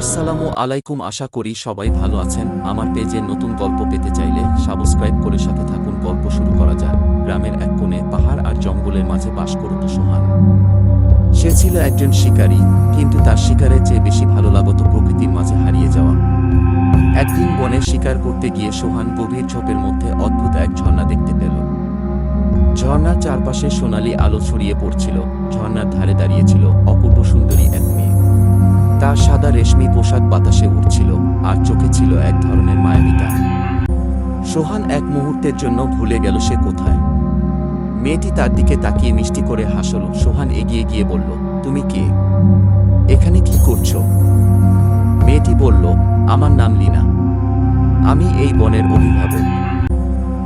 আসসালামু আলাইকুম, আশা করি সবাই ভালো আছেন। আমার পেজে নতুন গল্প পেতে চাইলে সাবস্ক্রাইব করে সাথে থাকুন। গল্প শুরু করা যাক। গ্রামের এক কোণে পাহাড় আর জঙ্গলের মাঝে বাস করত সোহান। সে ছিল একজন শিকারী, কিন্তু তার শিকারের চেয়ে বেশি ভালো লাগত প্রকৃতির মাঝে হারিয়ে যাওয়া। একদিন বনে শিকার করতে গিয়ে সোহান গভীর ঝোপের মধ্যে অদ্ভুত এক ঝর্ণা দেখতে পেল। ঝর্ণার চারপাশে সোনালি আলো ছড়িয়ে পড়ছিল। ঝর্ণার ধারে দাঁড়িয়েছিল অপূর্ব সুন্দরী এক মেয়ে। তার সাদা রেশমি পোশাক বাতাসে উঠছিল আর চোখে ছিল এক ধরনের মায়াবিতা। সোহান এক মুহূর্তের জন্য ভুলে গেল সে কোথায়। মেয়েটি তার দিকে তাকিয়ে মিষ্টি করে হাসল। সোহান এগিয়ে গিয়ে বলল, তুমি কে? এখানে কি করছ? মেয়েটি বলল, আমার নাম লিনা। আমি এই বনের অভিভাবক।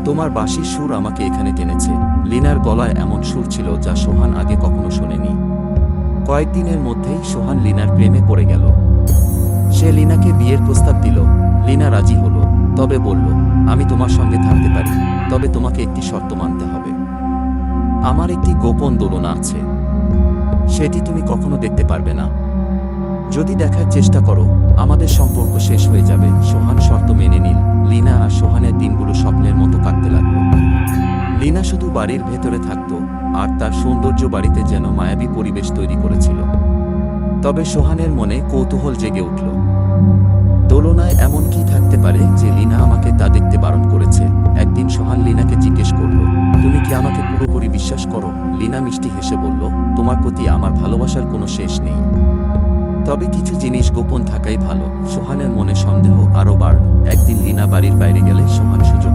তোমার বাঁশির সুর আমাকে এখানে টেনেছে। লিনার গলায় এমন সুর ছিল যা সোহান আগে কখনো শোনেনি। কয়েকদিনের মধ্যেই সোহান লিনার প্রেমে পড়ে গেল। সে লিনাকে বিয়ের প্রস্তাব দিল। লিনা রাজি হলো। তবে বলল, আমি তোমার সঙ্গে থাকতে পারি। তবে তোমাকে একটি শর্ত মানতে হবে। আমার একটি গোপন দোলনা আছে। সেটি তুমি কখনো দেখতে পারবে না। যদি দেখার চেষ্টা করো, আমাদের সম্পর্ক বাড়ির ভেতরে থাকত আর তার সৌন্দর্য বাড়িতে যেন মায়াবী পরিবেশ তৈরি করেছিল। তবে সোহানের মনে কৌতূহল জেগে উঠল। দোলনায় এমন কি থাকতে পারে যে লিনা আমাকে তা দেখতে বারণ করেছে? একদিন সোহান লিনাকে জিজ্ঞেস করল, তুমি কি আমাকে পুরোপুরি বিশ্বাস করো? লীনা মিষ্টি হেসে বলল, তোমার প্রতি আমার ভালোবাসার কোনো শেষ নেই। তবে কিছু জিনিস গোপন থাকাই ভালো। সোহানের মনে সন্দেহ আরও বাড়ল। একদিন লিনা বাড়ির বাইরে গেলে সোহান সুযোগ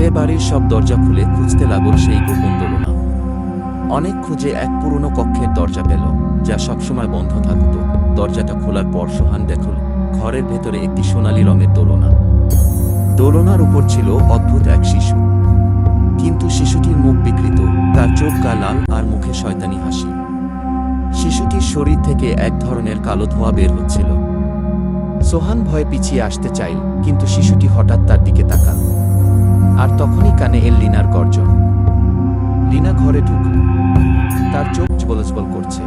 সে বাড়ির সব দরজা খুলে খুঁজতে লাগল সেই গোপন দোলনা অনেক খুঁজে এক পুরনো কক্ষের দরজা পেল, যা সবসময় বন্ধ থাকত। দরজাটা খোলার পর সোহান দেখল, ঘরের ভেতরে একটি সোনালী রঙের দোলনা দোলনার উপর ছিল অদ্ভুত এক শিশু। কিন্তু শিশুটির মুখ বিকৃত, তার চোখ গা লাল আর মুখে শয়তানি হাসি। শিশুটির শরীর থেকে এক ধরনের কালো ধোঁয়া বের হচ্ছিল। সোহান ভয়ে পিছিয়ে আসতে চাইল, কিন্তু শিশুটি হঠাৎ তার দিকে তাকাল। আর তখনই কানে এল লিনার গর্জন। লিনা ঘরে ঢুকল। তার চোখ জবলজবল করছে।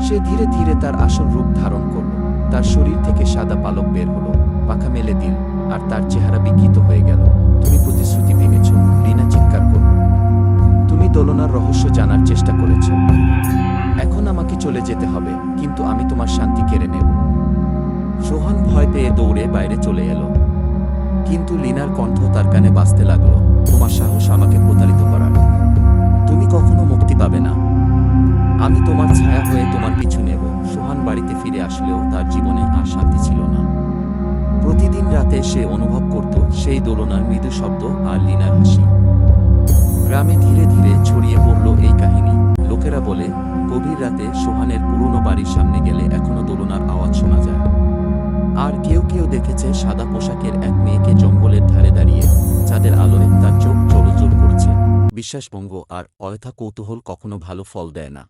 সে ধীরে ধীরে তার আসল রূপ ধারণ করল। তার শরীর থেকে সাদা পালক বের হলো, পাখা মেলে দিল, আর তার চেহারা বিকৃত হয়ে গেল। তুমি প্রতিশ্রুতি ভেঙেছ, লিনা চিৎকার করল। তুমি দোলনার রহস্য জানার চেষ্টা করেছ। এখন আমাকে চলে যেতে হবে, কিন্তু আমি তোমার শান্তি কেড়ে নেব। সোহান ভয় পেয়ে দৌড়ে বাইরে চলে এলো। কিন্তু লিনার কণ্ঠ তার কানে বাজতে লাগল। তোমার সাহস আমাকে প্রতারিত করার। তুমি কখনো মুক্তি পাবে না। আমি তোমার ছায়া হয়ে তোমার পিছু নেব। সোহান বাড়িতে ফিরে আসলেও তার জীবনে আর শান্তি ছিল না। প্রতিদিন রাতে সে অনুভব করত সেই দোলনার মৃদু শব্দ আর লিনার হাসি। গ্রামে ধীরে ধীরে ছড়িয়ে পড়ল এই কাহিনী। লোকেরা বলে, গভীর রাতে সোহানের পুরনো বাড়ির সামনে গেলে এখনও দোলনার আওয়াজ শোনা যায়। আর কেউ কেউ দেখেছে সাদা পোশাকের এক মেয়েকে জঙ্গলের ধারে দাঁড়িয়ে, যাদের আলোয় তার চোখ চলচল করছে। বিশ্বাসভঙ্গ আর অয়থা কৌতূহল কখনো ভালো ফল দেয় না।